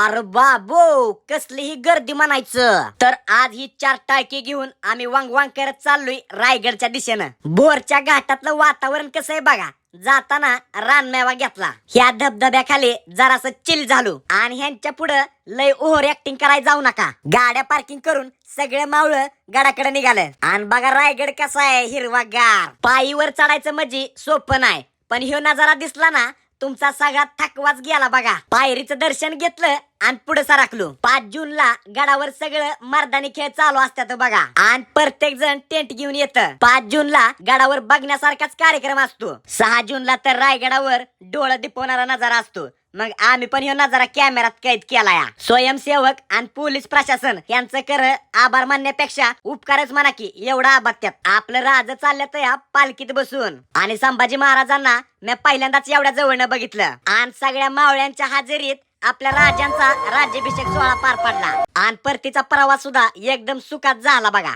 अरे बाबो कसलीही गर्दी म्हणायचं. तर आज ही चार टाकी घेऊन आम्ही वांग वांग करत चाललोय रायगडच्या दिशेनं. बोरच्या घाटातलं वातावरण कसं आहे बघा. जाताना रानमेवा घेतला. ह्या धबधब्याखाली जरास चिल झालो. आणि ह्यांच्या पुढं लय ओव्हर ऍक्टिंग करायला जाऊ नका. गाड्या पार्किंग करून सगळे मावळ गडाकडे निघालं. आणि बघा रायगड कसा आहे हिरवा गार पायीवर चढायचं म्हणजे सोपं नाही. पण ह्यो नजारा दिसला ना तुमचा सगळा थकवाच गेला बघा. पायरीचं दर्शन घेतलं आणि पुढे सरकलो पाच जूनला गडावर सगळं मर्दानी खेळ चालू असतात बघा. आणि प्रत्येक जण टेंट घेऊन येतं. पाच जूनला गडावर बघण्यासारखाच कार्यक्रम असतो. सहा जूनला तर रायगडावर डोळा दिपवणारा नजारा असतो. मग आम्ही पण येऊन नजारा कॅमेरात कैद केला या स्वयंसेवक आणि पोलीस प्रशासन यांचं कर आभार मानण्यापेक्षा उपकारच म्हणा की एवढा आबात्यात आपलं राज चालल्यात या पालखीत बसून. आणि संभाजी महाराजांना मी पहिल्यांदाच एवढ्या जवळनं बघितलं. आणि सगळ्या मावळ्यांच्या हाजेरीत आपल्या राजांचा राज्याभिषेक सोहळा पार पडला. आणि परतीचा प्रवास सुद्धा एकदम सुखात झाला बघा.